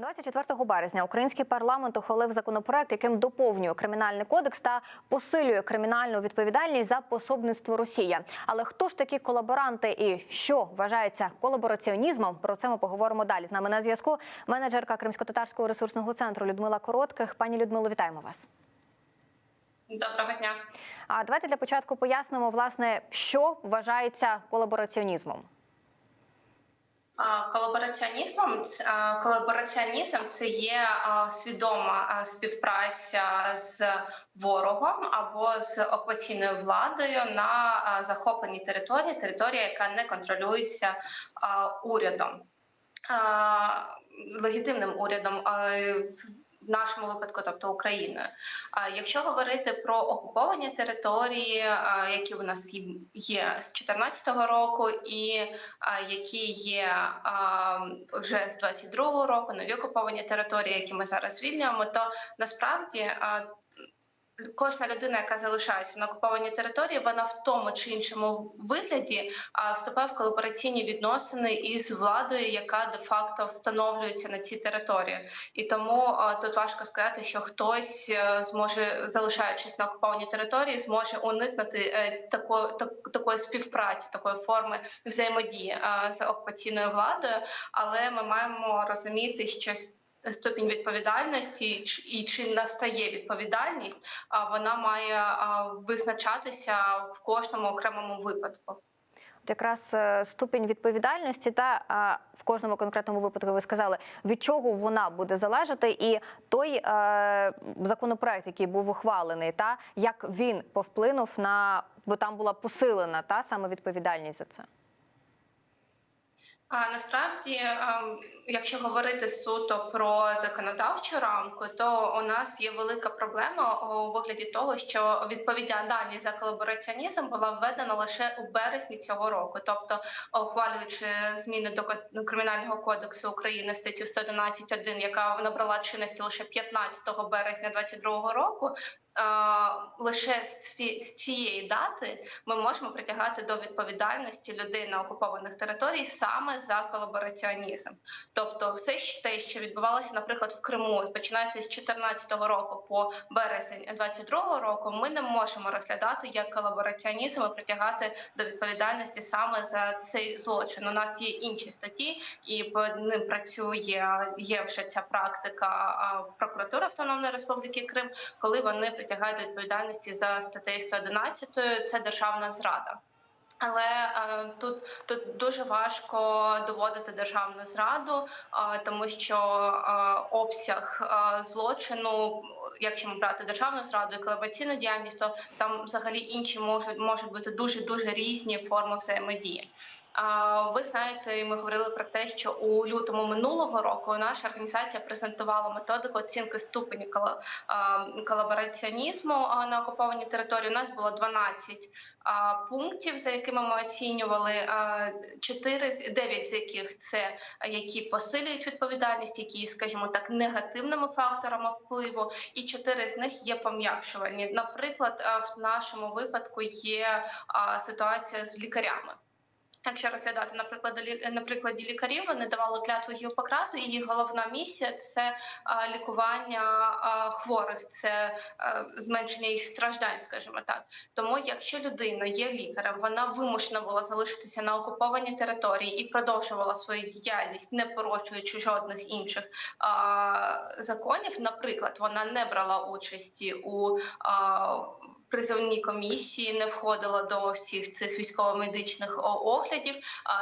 24 березня український парламент ухвалив законопроект, яким доповнює кримінальний кодекс та посилює кримінальну відповідальність за пособництво Росія. Але хто ж такі колаборанти і що вважається колабораціонізмом? Про це ми поговоримо далі. З нами на зв'язку менеджерка Кримсько-татарського ресурсного центру Людмила Коротких. Пані Людмило, вітаємо вас. Доброго дня. А давайте для початку пояснимо, власне, що вважається колабораціонізмом. Колабораціонізмом колабораціонізм це є свідома співпраця з ворогом або з окупаційною владою на захопленій території, територія, яка не контролюється урядом, легітимним урядом. Нашому випадку, тобто Україною. А якщо говорити про окуповані території, які у нас є- з 2014 року, і які є вже з 22-го року, нові окуповані території, які ми зараз звільнюємо, то насправді. Кожна людина, яка залишається на окупованій території, вона в тому чи іншому вигляді вступає в колабораційні відносини із владою, яка де-факто встановлюється на цій території. І тому тут важко сказати, що хтось е, зможе, залишаючись на окупованій території, зможе уникнути е, тако, так, такої співпраці, такої форми взаємодії з окупаційною владою. Але ми маємо розуміти, що ступінь відповідальності і чи настає відповідальність, а вона має визначатися в кожному окремому випадку. Якраз е, ступінь відповідальності та в кожному конкретному випадку ви сказали, від чого вона буде залежати, і той е, законопроект, який був ухвалений, та як він повплинув на бо там була посилена та саме відповідальність за це. А насправді, ем, якщо говорити суто про законодавчу рамку, то у нас є велика проблема у вигляді того, що відповідальність за колабораціонізм була введена лише у березні цього року, тобто ухвалюючи зміни до кримінального кодексу України статтю 111.1, яка набрала чинності лише 15 березня 2022 року. Е, Лише з ці- з цієї дати ми можемо притягати до відповідальності людей на окупованих територіях саме за колабораціонізм. Тобто, все те, що відбувалося, наприклад, в Криму, починається з 2014 року по березень 2022 року, ми не можемо розглядати як колабораціонізм і притягати до відповідальності саме за цей злочин. У нас є інші статті, і по ним працює є вже ця практика прокуратури Автономної Республіки Крим, коли вони притягають до відповідальності за статтею 111, це державна зрада. Але е, тут тут дуже важко доводити державну зраду, е, тому що е, обсяг е, злочину, якщо ми брати державну зраду і колабораційну діяльність, то там взагалі інші можуть можуть бути дуже дуже різні форми взаємодії. А, Ви знаєте, ми говорили про те, що у лютому минулого року наша організація презентувала методику оцінки ступені а, колабораціонізму на окупованій території. У нас було 12 а, пунктів, за якими ми оцінювали а, 4, з- 9 з яких це які посилюють відповідальність, які, скажімо так, негативними факторами впливу, і 4 з них є пом'якшувальні. Наприклад, в нашому випадку є ситуація з лікарями. Якщо розглядати на прикладі, лі- на прикладі лікарів, вони давали клятву Гіппократа, і їх головна місія це лікування хворих, це а, зменшення їх страждань, скажімо так. Тому, якщо людина є лікарем, вона вимушена була залишитися на окупованій території і продовжувала свою діяльність, не порушуючи жодних інших законів. Наприклад, вона не брала участі у а, призовній комісії, не входила до всіх цих військово-медичних оглядів,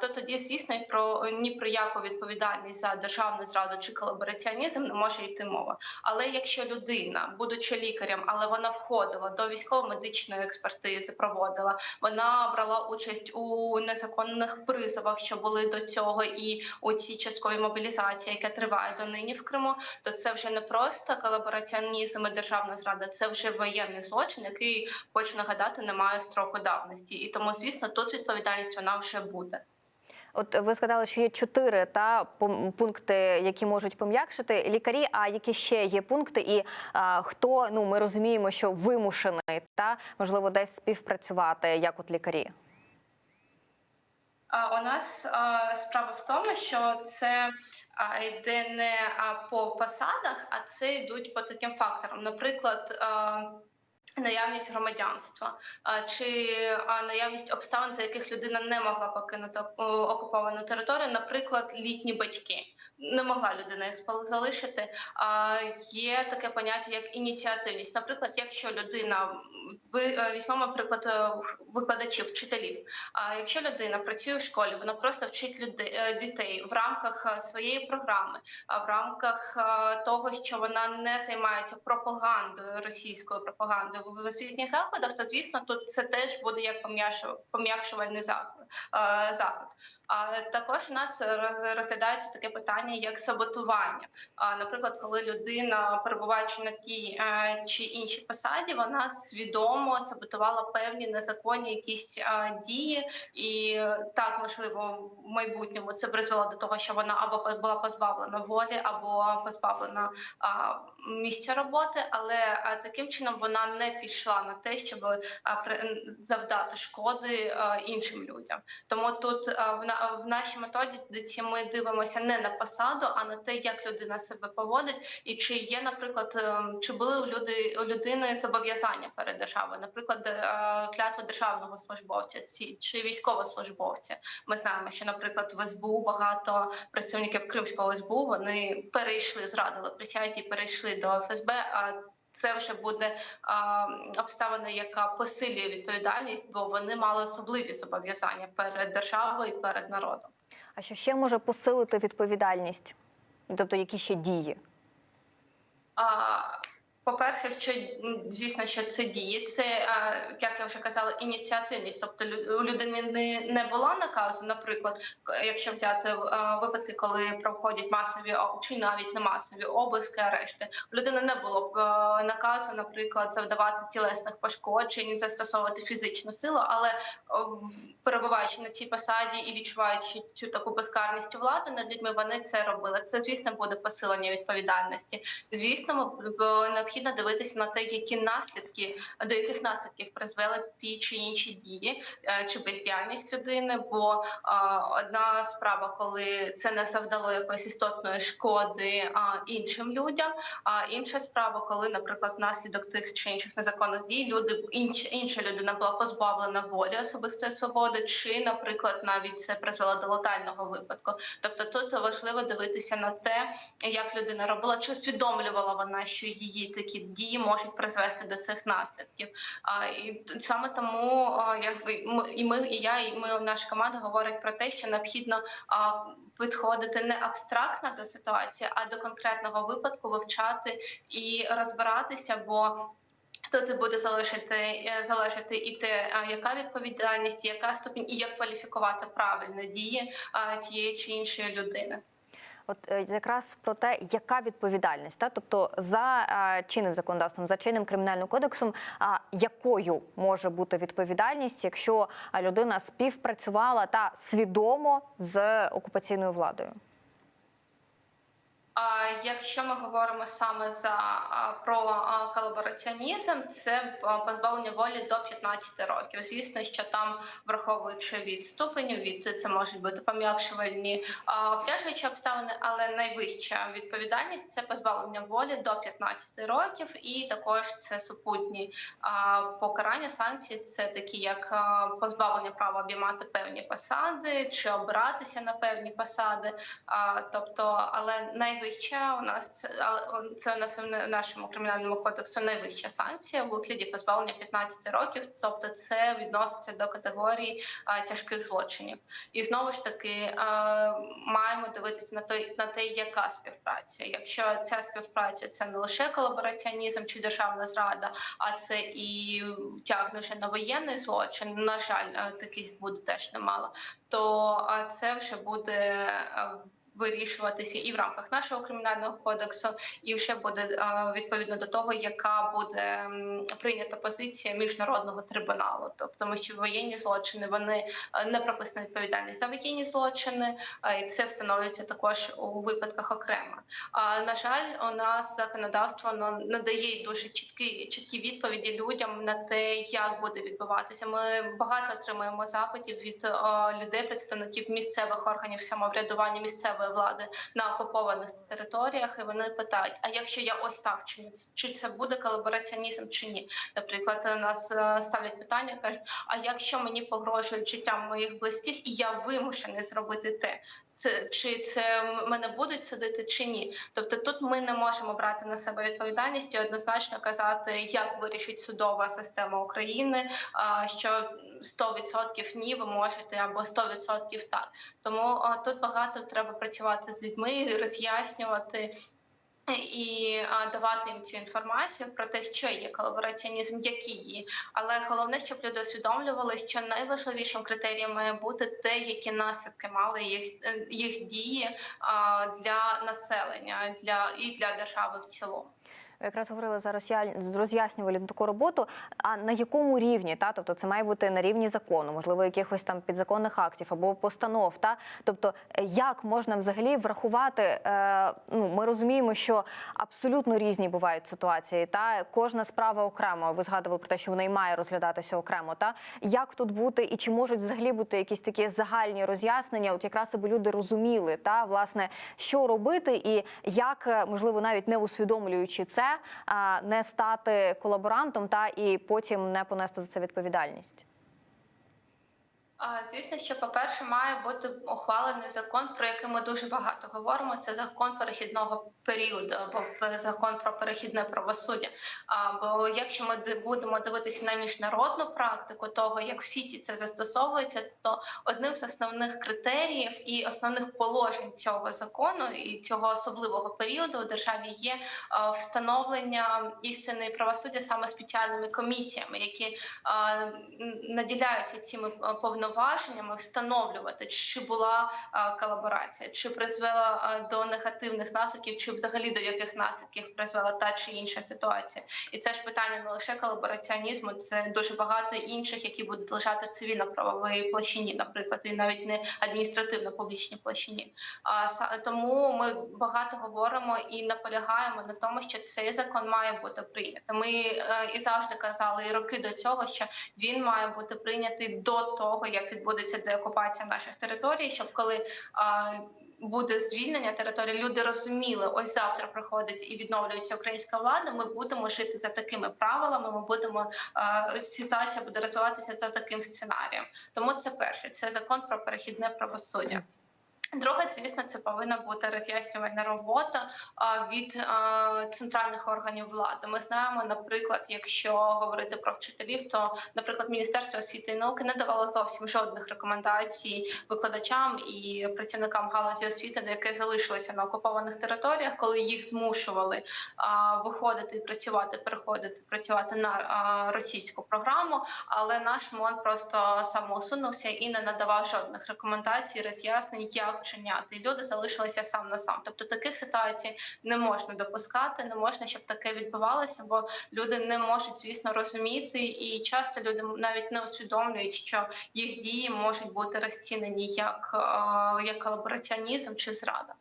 то тоді, звісно, про ні про яку відповідальність за державну зраду чи колабораціонізм не може йти мова. Але якщо людина, будучи лікарем, але вона входила до військово-медичної експертизи, проводила, вона брала участь у незаконних призовах, що були до цього, і у цій частковій мобілізації, яка триває донині в Криму, то це вже не просто колабораціонізм і державна зрада, це вже воєнний злочин, який хочу нагадати, не має строку давності. І тому, звісно, тут відповідальність вона вже буде. От ви сказали, що є чотири та пункти, які можуть пом'якшити лікарі. А які ще є пункти, і а, хто ну ми розуміємо, що вимушений та можливо десь співпрацювати, як от лікарі? У нас справа в тому, що це йде не по посадах, а це йдуть по таким факторам. Наприклад, наявність громадянства чи наявність обставин, за яких людина не могла покинути окуповану територію, наприклад, літні батьки. Не могла людина залишити. А, є таке поняття як ініціативність. Наприклад, якщо людина ви е, візьмемо приклад е, викладачів, вчителів. А якщо людина працює в школі, вона просто вчить людей е, дітей в рамках е, своєї програми, а в рамках е, того, що вона не займається пропагандою російською пропагандою в освітніх закладах, то звісно тут це теж буде як пом'якшу- пом'якшувальний заклад е, заход. А також у нас роз- розглядається таке питання як саботування. А, Наприклад, коли людина, перебуваючи на тій е, чи іншій посаді, вона свідомо саботувала певні незаконні якісь е, дії, і так можливо в майбутньому це призвело до того, що вона або була позбавлена волі, або позбавлена місця роботи, але е, таким чином вона не пішла на те, щоб е, завдати шкоди е, іншим людям. Тому тут в, на, в нашій методиці ми дивимося не на посаду, а на те, як людина себе поводить, і чи є, наприклад, чи були у люди у людини зобов'язання перед державою, наприклад, клятва державного службовця, чи військовослужбовця. Ми знаємо, що, наприклад, в СБУ багато працівників Кримського СБУ вони перейшли, зрадили присязі, перейшли до ФСБ. А це вже буде а, обставина, яка посилює відповідальність, бо вони мали особливі зобов'язання перед державою і перед народом. А що ще може посилити відповідальність? Тобто, які ще дії? А, По-перше, що звісно, що це діє, це як я вже казала, ініціативність. Тобто у людини не, була наказу, наприклад, якщо взяти випадки, коли проходять масові чи навіть не масові обиски, арешти, у людини не було наказу, наприклад, завдавати тілесних пошкоджень, застосовувати фізичну силу, але перебуваючи на цій посаді і відчуваючи цю таку безкарність влади над людьми, вони це робили. Це звісно буде посилення відповідальності. Звісно, ми б- необхідно дивитися на те, які наслідки до яких наслідків призвели ті чи інші дії е, чи бездіяльність людини. Бо е, одна справа, коли це не завдало якоїсь істотної шкоди іншим людям. А інша справа, коли, наприклад, внаслідок тих чи інших незаконних дій люди інша, інша людина була позбавлена волі особистої свободи, чи, наприклад, навіть це призвело до летального випадку. Тобто тут важливо дивитися на те, як людина робила, чи усвідомлювала вона, що її такі дії можуть призвести до цих наслідків. А і саме тому якби ми і ми, і я, і ми наша команда говорить про те, що необхідно підходити не абстрактно до ситуації, а до конкретного випадку вивчати і розбиратися, бо. Тут буде залишити е, залежати і те, яка відповідальність, яка ступінь, і як кваліфікувати правильно дії тієї чи іншої людини. От е, якраз про те, яка відповідальність, та тобто за е, чинним законодавством, за чинним кримінальним кодексом, а якою може бути відповідальність, якщо людина співпрацювала та свідомо з окупаційною владою? Якщо ми говоримо саме за про колабораціонізм, це позбавлення волі до 15 років. Звісно, що там, враховуючи від ступеню, від це можуть бути пом'якшувальні обтяжуючі обставини, але найвища відповідальність це позбавлення волі до 15 років, і також це супутні покарання санкції. Це такі, як позбавлення права обіймати певні посади чи обиратися на певні посади. Тобто, але найвища у нас це, у нас в нашому кримінальному кодексу найвища санкція у вигляді позбавлення 15 років. Тобто, це відноситься до категорії тяжких злочинів. І знову ж таки маємо дивитися на той на те, яка співпраця. Якщо ця співпраця це не лише колабораціонізм чи державна зрада, а це і тягне вже на воєнний злочин. На жаль, таких буде теж немало. То це вже буде. Вирішуватися і в рамках нашого кримінального кодексу, і вже буде е, відповідно до того, яка буде прийнята позиція міжнародного трибуналу. Тобто, тому що воєнні злочини вони е, не прописана відповідальність за воєнні злочини, е, і це встановлюється також у випадках окремо. А на жаль, у нас законодавство надає дуже чіткі чіткі відповіді людям на те, як буде відбуватися. Ми багато отримуємо запитів від людей, представників місцевих органів самоврядування місцевої влади на окупованих територіях, і вони питають: а якщо я ось так чиню, чи це буде колабораціонізм чи ні? Наприклад, нас е, ставлять питання, кажуть: а якщо мені погрожують життям моїх близьких, і я вимушений зробити те, це чи це мене будуть судити чи ні? Тобто тут ми не можемо брати на себе відповідальність і однозначно казати, як вирішить судова система України, що 100% ні, ви можете або 100% так. Тому тут багато треба працювати з людьми, роз'яснювати. І давати їм цю інформацію про те, що є колабораціонізм, які дії. Але головне, щоб люди усвідомлювали, що найважливішим критерієм має бути те, які наслідки мали їх е, їх дії для населення, для і для держави в цілому. Якраз говорили за роз'я- роз'яснювали таку роботу. А на якому рівні? Та тобто це має бути на рівні закону, можливо, якихось там підзаконних актів або постанов. Та тобто, е, як можна взагалі врахувати? Е, ну ми розуміємо, що абсолютно різні бувають ситуації. Та кожна справа окремо. Ви згадували про те, що вона і має розглядатися окремо. Та як тут бути, і чи можуть взагалі бути якісь такі загальні роз'яснення? От якраз аби люди розуміли, та власне що робити, і як е, можливо навіть не усвідомлюючи це, не стати колаборантом та і потім не понести за це відповідальність. Звісно, що по-перше, має бути ухвалений закон, про який ми дуже багато говоримо. Це закон перехідного періоду або закон про перехідне правосуддя. Бо якщо ми будемо дивитися на міжнародну практику того, як в світі це застосовується, то одним з основних критеріїв і основних положень цього закону і цього особливого періоду у державі є встановлення істини правосуддя саме спеціальними комісіями, які наділяються цими а, повноваженнями встановлювати, чи була а, колаборація, чи призвела а, до негативних наслідків, чи взагалі до яких наслідків призвела та чи інша ситуація. І це ж питання не лише колабораціонізму, це дуже багато інших, які будуть лежати в цивільно-правовій площині, наприклад, і навіть не адміністративно-публічній площині. А тому ми багато говоримо і наполягаємо на тому, що цей закон має бути прийнятий. Ми е, і завжди казали, і роки до цього, що він має бути прийнятий до того, як відбудеться деокупація наших територій, щоб коли буде звільнення території, люди розуміли, ось завтра приходить і відновлюється українська влада. Ми будемо жити за такими правилами. Ми будемо ситуація буде розвиватися за таким сценарієм. Тому це перше, це закон про перехідне правосуддя. Друге, звісно, це повинна бути роз'яснювальна робота від центральних органів влади. Ми знаємо, наприклад, якщо говорити про вчителів, то, наприклад, Міністерство освіти і науки не давало зовсім жодних рекомендацій викладачам і працівникам галузі освіти, які залишилися на окупованих територіях, коли їх змушували виходити і працювати, переходити працювати на російську програму. Але наш МОН просто самоусунувся і не надавав жодних рекомендацій, роз'яснень, як вчиняти. І люди залишилися сам на сам. Тобто таких ситуацій не можна допускати, не можна, щоб таке відбувалося, бо люди не можуть, звісно, розуміти, і часто люди навіть не усвідомлюють, що їх дії можуть бути розцінені як, е, як колабораціонізм чи зрада.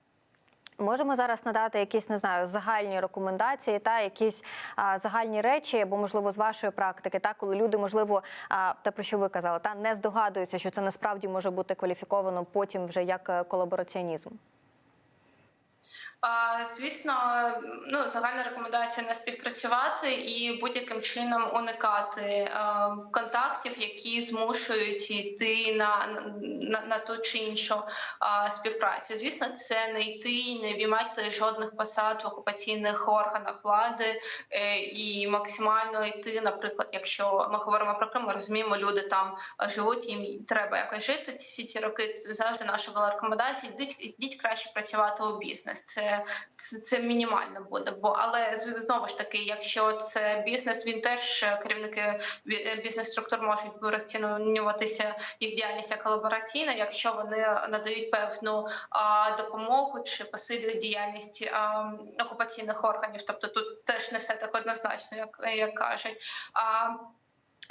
Можемо зараз надати якісь не знаю загальні рекомендації та якісь а, загальні речі, або можливо з вашої практики, та коли люди можливо а, те про що ви казали, та не здогадуються, що це насправді може бути кваліфіковано потім вже як е, колабораціонізм. Звісно, ну загальна рекомендація не співпрацювати і будь-яким чином уникати е, контактів, які змушують йти на, на, на ту чи іншу співпрацю. Звісно, це не йти, і не віймати жодних посад в окупаційних органах влади е, і максимально йти, наприклад, якщо ми говоримо про Крим, ми розуміємо, люди там живуть, їм треба якось жити. Всі ці роки завжди наша була рекомендація. Йдіть, йдіть краще працювати у бізнес. Це це, це, мінімально буде. Бо але знову ж таки, якщо це бізнес, він теж е, керівники бізнес-структур можуть розцінюватися їх діяльність як колабораційна, якщо вони надають певну а, допомогу чи посилюють діяльність а, окупаційних органів. Тобто тут теж не все так однозначно, як, як кажуть. А,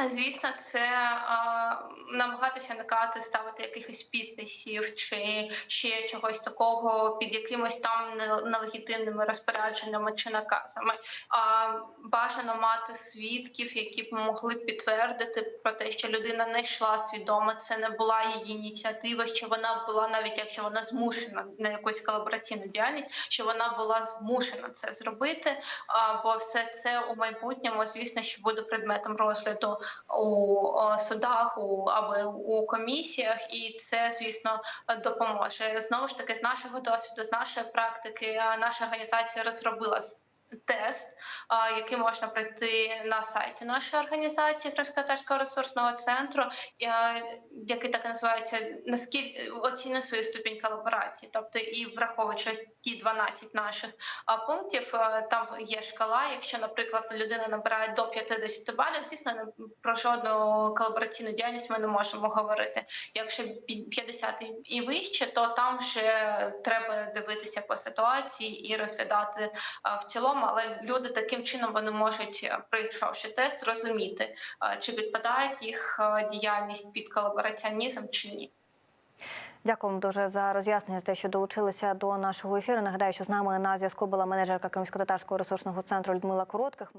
Звісно, це а, намагатися уникати ставити якихось підписів чи ще чогось такого під якимось там не- нелегітимними розпорядженнями чи наказами. А, бажано мати свідків, які б могли підтвердити про те, що людина не йшла свідомо, це не була її ініціатива, що вона була, навіть якщо вона змушена на якусь колабораційну діяльність, що вона була змушена це зробити. А, бо все це у майбутньому, звісно, що буде предметом розгляду у судах у або у комісіях, і це, звісно, допоможе. Знову ж таки, з нашого досвіду, з нашої практики, наша організація розробила тест, який можна пройти на сайті нашої організації Кримськотарського ресурсного центру, який так і називається наскільки оціни свою ступінь колаборації, тобто і враховуючи ті 12 наших пунктів, там є шкала. Якщо, наприклад, людина набирає до 50 балів, звісно, про жодну колабораційну діяльність ми не можемо говорити. Якщо пі- 50 і- і вище, то там вже треба дивитися по ситуації і розглядати в цілому. Але люди таким чином вони можуть, е, пройшовши тест, розуміти, е, чи підпадає їх е, діяльність під колабораціонізм чи ні. Дякуємо дуже за роз'яснення за те, що долучилися до нашого ефіру. Нагадаю, що з нами на зв'язку була менеджерка Кримсько-татарського ресурсного центру Людмила Коротких.